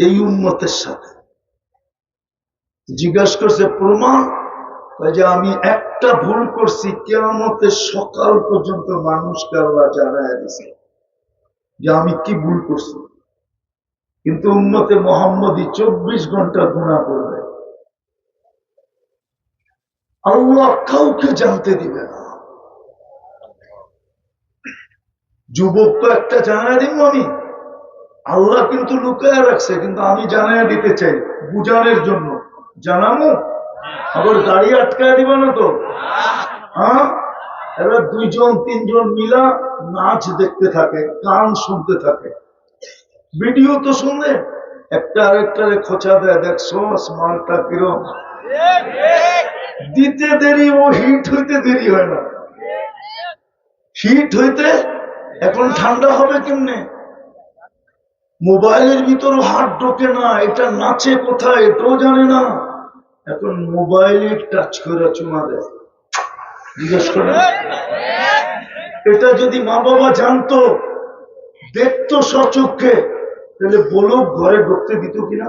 এই উন্মতের সাথে। জিজ্ঞাসা করছে, প্রমাণ? যে, আমি একটা ভুল করছি, কেয়ামতের সকাল পর্যন্ত মানুষকে আল্লাহ জানায় দিছে যে, আমি কি ভুল করছি। কিন্তু উন্মতে মোহাম্মদী চব্বিশ ঘণ্টা গুণা করবে। আল্লাহ কাউকে জানতে দিবে না। যুবক তো একটা জানায় দিব আমি আল্লাহ কিন্তু লুকায় রাখছে, কিন্তু আমি জানায় দিতে চাই, বুঝানোর জন্য। জানামো? আবার গাড়ি আটকায় দিবে না তো? হ্যাঁ? এবার দুইজন, তিনজন মিলা নাচ দেখতে থাকে, গান শুনতে থাকে। ভিডিও তো শুনলে একটা আরেকটারে খোঁচা দেয়, দেখছ, স্মার্টটা কিরম? দিতে দেরি, ও হিট হইতে দেরি হয় না। হিট হইতে এখন ঠান্ডা হবে কেমনে? মোবাইলের ভিতর হাত ঢোকে না, এটা নাচে কোথায় এটাও জানে না। এখন মোবাইলে টাচ করে চুমা দেয়। জিজ্ঞেস করে এটা যদি মা বাবা জানতো, দেখতো সচক্ষে তাহলে বলো ঘরে ঢুকতে দিত কিনা?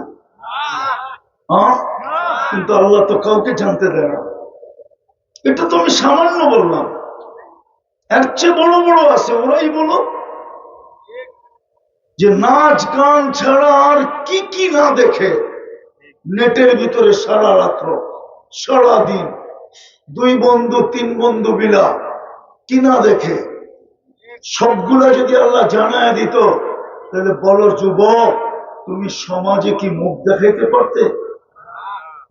কিন্তু আল্লাহ তো কাউকে জানতে দেয় না। এটা তো আমি সামান্য বললাম। এর চেয়ে বড় বড় আছে, ওরাই বলো। যে নাচ গান ছাড়া আর কি কি না দেখে নেটের ভিতরে সারা রাত্র, সারা দিন দুই বন্ধু, তিন বন্ধু মিলা কি না দেখে? সবগুলা যদি আল্লাহ জানায় দিত, তাহলে বলো যুবক, তুমি সমাজে কি মুখ দেখাইতে পারতে?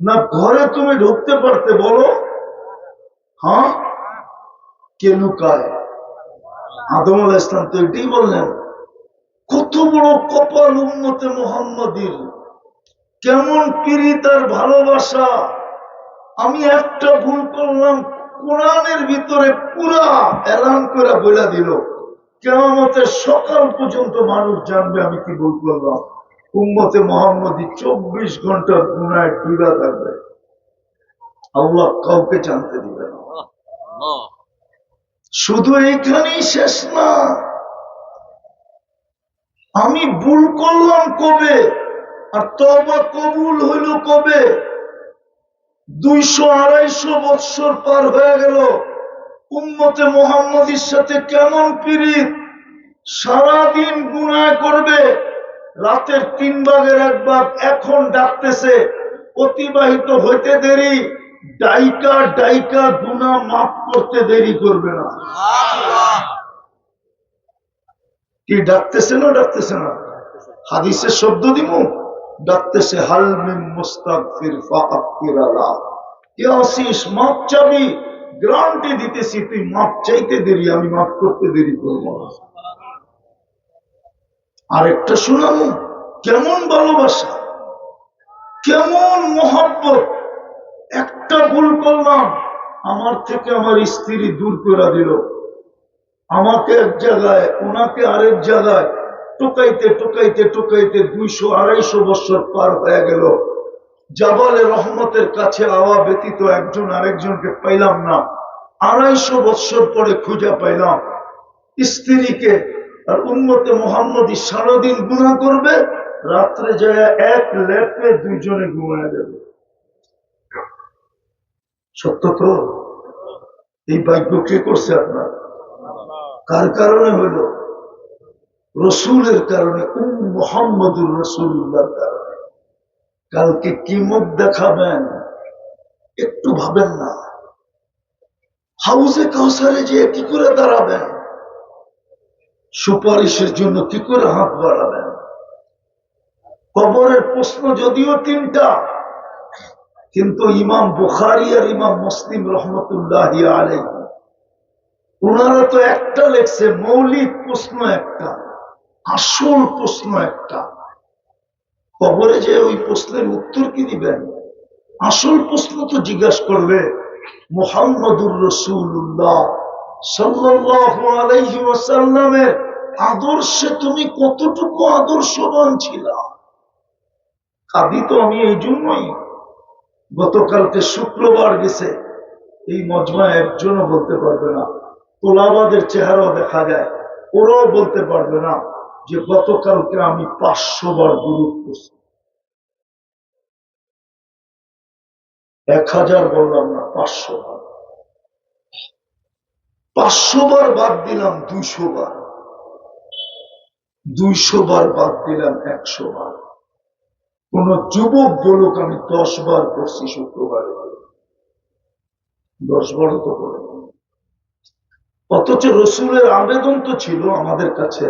না ঘরে তুমি ঢুকতে পারতে বলো? হ্যাঁ? কে লুকায়? আদম আল ইসলাম তো এটাই বললেন। কত বড় কপাল উন্নতে মোহাম্মদীর। কেমন পিরি তার ভালোবাসা। আমি একটা ভুল করলাম কোরআনের ভিতরে পুরা এলান করে বলে দিল। কেমতের সকাল পর্যন্ত মানুষ জানবে আমি কি ভুল করলাম। উম্মতে মোহাম্মদী চব্বিশ ঘণ্টা গুণায় ডুবা থাকবে। আল্লাহ কাউকে জানতে দিবে না। শুধু এইখানেই শেষ না। আমি ভুল করলাম কবে? আর তবা কবুল হইল কবে? দুইশো আড়াইশো বৎসর পার হয়ে গেল। উম্মতে মোহাম্মদীর সাথে কেমন পিরিত সারাদিন গুণায় করবে। রাতের তিন ভাগের এক ভাগ এখন ডাকতেছে, অতিবাহিত হইতে দেরি, ডাইকা ডাইকা গুণা মাফ করতে দেরি করবে না। কি ডাকতেছে না ডাকতেছে না? হাদিসের শব্দ দিব ডাকতেছে হালমিন আসিস মাপ চাবি? গ্রান্টি দিতেছি, তুই মাপ চাইতে দেরি, আমি মাফ করতে দেরি করব আরেকটা শোনানো কেমন ভালোবাসা, কেমন মহব্বত, একটা ভুল করলাম, আমার থেকে আমার স্ত্রী দূর করে দিল। আমাকে এক জায়গায়, ওনাকে আরেক জায়গায় টোকাইতে টোকাইতে টোকাইতে দুইশো আড়াইশো বছর পার হয়ে গেল। জাবালে রহমতের কাছে আওয়া ব্যতীত একজন আরেকজনকে পাইলাম না। আড়াইশো বছর পরে খুঁজে পাইলাম। স্ত্রীকে আর উন্মতে মোহাম্মদী সারাদিন গুণা করবে, রাত্রে যায় এক লেপে দুইজনে ঘুমায় যাবে। সত্য তো? এই ভাগ্য কে করছে আপনার? কার কারণে হইল রসুলের কারণে, উম মোহাম্মদুর রসুল্লাহর কারণে। কালকে কি মুখ দেখাবেন? একটু ভাবেন না। হাউসে কাউসারে যে কি করে দাঁড়াবেন? সুপারিশের জন্য কি করে হাত বাড়াবেন? কবরের প্রশ্ন যদিও তিনটা, কিন্তু ইমাম বুখারি আর ইমাম মুসলিম রহমতুল্লাহ আলাই ওনারা তো একটা লেখছে, মৌলিক প্রশ্ন একটা, আসল প্রশ্ন একটা। কবরে যে ওই প্রশ্নের উত্তর কি দিবেন? আসল প্রশ্ন তো জিজ্ঞাসা করবে মোহাম্মদুর রসুল্লাহ ওয়াসাল্লামের আদর্শে তুমি কতটুকু আদর্শবান ছিলা? কাঁদি তো আমি এই জন্যই। গতকালকে শুক্রবার গেছে, এই মজমা একজনও বলতে পারবে না। তোলাবাদের চেহারা দেখা যায়। ওরাও বলতে পারবে না যে গতকালকে আমি পাঁচশো বার দুরূপ করছি এক হাজার বললাম না, পাঁচশো বার। পাঁচশো বার বাদ দিলাম, দুইশো বার। দুইশো বার বাদ দিলাম, একশো বার। কোন যুবক বলুক আমি দশ বার করছি শুক্রবারে। দশ বারও তো করেন অথচ রসুলের আবেদন তো ছিল আমাদের কাছে,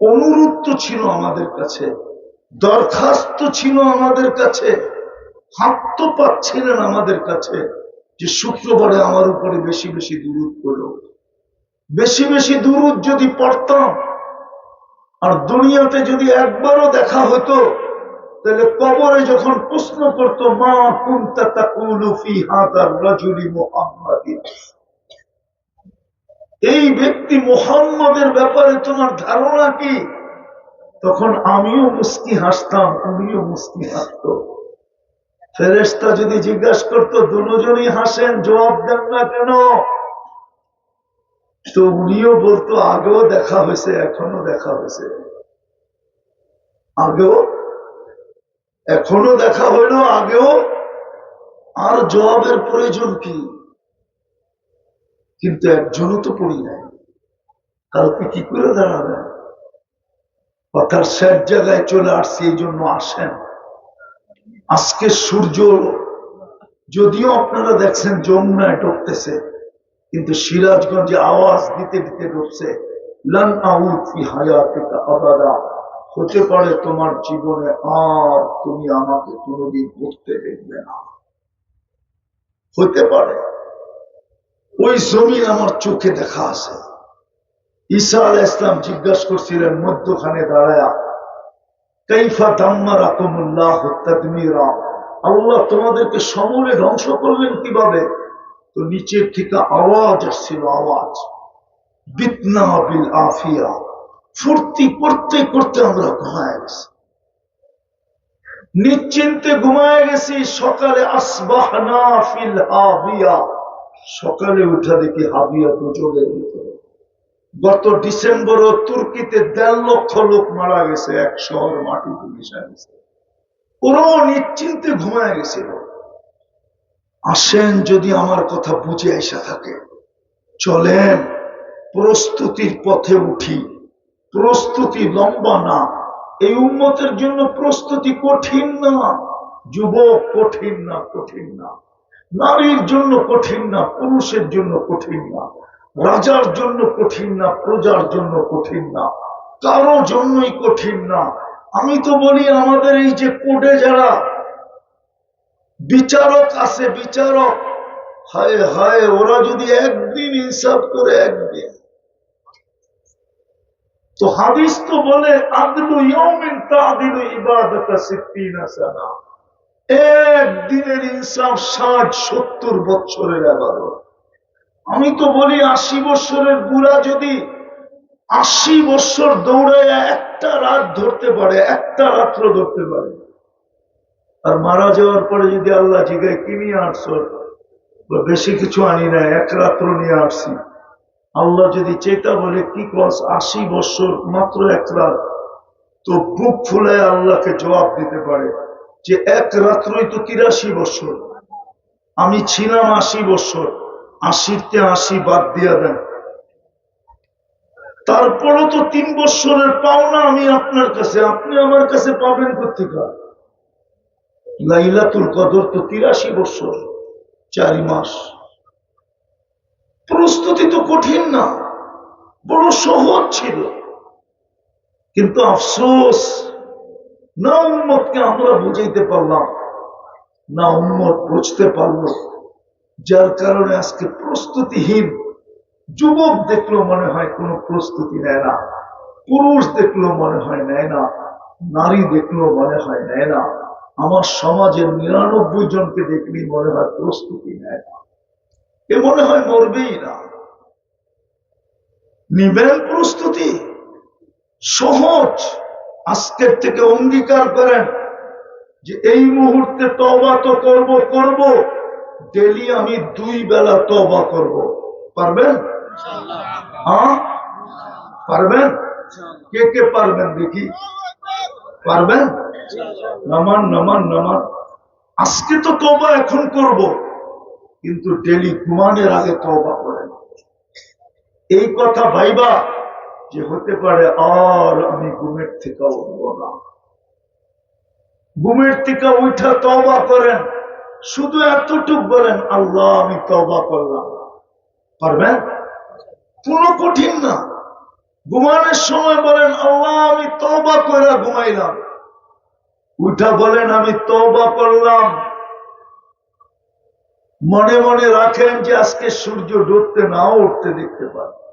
অনুরোধ তো ছিল আমাদের কাছে, দরখাস্ত ছিল আমাদের কাছে, হাত তো পাচ্ছিলেন আমাদের কাছে যে শুক্রবারে আমার উপরে বেশি বেশি দূরত করো বেশি বেশি দূরত যদি পড়তাম, আর দুনিয়াতে যদি একবারও দেখা হতো, তাহলে কবরে যখন প্রশ্ন করতো, মা কুন্তা তাকুলু ফি হাদার রাজুলি মুহাম্মাদিন এই ব্যক্তি মোহাম্মদের ব্যাপারে তোমার ধারণা কি? তখন আমিও মুস্কি হাসতাম উনিও মুস্কি হাসত। ফেরেস্তা যদি জিজ্ঞাসা করতো, দুজনই হাসেন? জবাব দেন না কেন? তো উনিও বলতো, আগেও দেখা হয়েছে, এখনও দেখা হয়েছে। আগেও, এখনও দেখা হইল, আগেও। আর জবাবের প্রয়োজন কি? কিন্তু একজনও তো পড়ি নাই। কালকে কি করে দাঁড়াবে? কথার শেষ জায়গায় চলে আসছে, এই জন্য আসেন। আজকে সূর্য, যদিও আপনারা দেখছেন যমুনায় ডুবতেছে, কিন্তু সিরাজগঞ্জে আওয়াজ দিতে দিতে ডুবছে। হতে পারে তোমার জীবনে আর তুমি আমাকে কোনোদিন উঠতে দেখবে না। হতে পারে। ওই জমিন আমার চোখে দেখা আছে। ঈসা আল ইসলাম জিজ্ঞাসা করছিলেন, মধ্যখানে দাঁড়ায়া, কাইফা দাম্মারা কুমুল্লাহ তাদমিরা? আল্লাহ তোমাদেরকে সমূলে ধ্বংস করলেন কীভাবে? তো নিচের থেকে আওয়াজ আসছিল, আওয়াজ। বিতনা বিল আফিয়া। ফুর্তি করতে করতে আমরা ঘুমায় গেছি। নিশ্চিন্তে ঘুমায় গেছি, সকালে আসবাহনা ফিল হাবিয়া। সকালে উঠা দেখি হাবিয়া দুজনের ভিতরে। গত ডিসেম্বর তুর্কিতে দেড় লক্ষ লোক মারা গেছে, এক শহর মাটিতে মিশা গেছে। ওরাও নিশ্চিন্তে ঘুমায় গেছিল। আসেন যদি আমার কথা বুঝে আসা থাকে। চলেন, প্রস্তুতির পথে উঠি। প্রস্তুতি লম্বা না, এই উন্মতের জন্য প্রস্তুতি কঠিন না। যুবক কঠিন না কঠিন না। নারীর জন্য কঠিন না, পুরুষের জন্য কঠিন না, রাজার জন্য কঠিন না, প্রজার জন্য কঠিন না, কারও জন্যই কঠিন না। আমি তো বলি, আমাদের এই যে কোডে যারা বিচারক আছে, বিচারক, হায় হায়, ওরা যদি একদিন ইনসাফ করে, একদিন। তো হাদিস তো বলে, আদলু ইয়মিন তাদিলু ইবাদতা সিদ্দিনা সানা। একদিনের ইনসাফ ষাট, সত্তর বছরের আবাদত। আমি তো বলি আশি বছরের বুড়া যদি আশি বছর দৌড়ায় একটা রাত ধরতে পারে, একটা রাত্র ধরতে পারে। আর মারা যাওয়ার পরে যদি আল্লাহ জিগায়, কি নিয়ে আসছো? বেশি কিছু আনি না, এক রাত্র নিয়ে আসছি। আল্লাহ যদি চেতা বলে, কি কস, আশি বছর মাত্র এক রাত। তো বুক ফুলে আল্লাহকে জবাব দিতে পারে। যে এক রাত্রই তো তিরাশি বছর। আমি ছিলাম আশি বছর। আশিতে আশি বাদ দিয়া দেন। তারপরও তো তিন বছরের পাওনা আমি আপনার কাছে। আপনি আমার কাছে পাবেন কোথেকে লাইলাতুল কদর তো তিরাশি বছর, চারি মাস। প্রস্তুতি তো কঠিন না, বড় সহজ ছিল। কিন্তু আফসোস না উন্মতকে আমরা বুঝাইতে পারলাম, না উন্মত বুঝতে পারল। যার কারণে আজকে প্রস্তুতিহীন, যুবক দেখল মনে হয় কোনো প্রস্তুতি নেয় না, পুরুষ দেখল মনে হয় নেয় না, নারী দেখল মনে হয় নেয় না, আমার সমাজের নিরানব্বই জনকে দেখলেই মনে হয় প্রস্তুতি নেয় না। এ মনে হয় মরবেই না। নিবেন প্রস্তুতি সহজ আজকের থেকে অঙ্গীকার করেন যে এই মুহূর্তে তবা তো করব করব। ডেলি আমি দুই বেলা তবা করব। পারবেন? হ্যাঁ? পারবেন? কে কে পারবেন দেখি? পারবেন? নামান নামান নামান। আজকে তো তবা এখন করব কিন্তু ডেলি ঘুমানোর আগে তবা করেন। এই কথা ভাইবা যে হতে পারে আর আমি ঘুমের থেকে উঠব না। ঘুমের থেকে উঠা তবা করেন। শুধু এতটুক বলেন, আল্লাহ, আমি তবা করলাম পারবেন? কোনো কঠিন না। ঘুমানোর সময় বলেন, আল্লাহ, আমি তবা করে ঘুমাইলাম। উঠা বলেন, আমি তবা করলাম। মনে মনে রাখেন যে আজকে সূর্য ডুবতে না উঠতে দেখতে পারে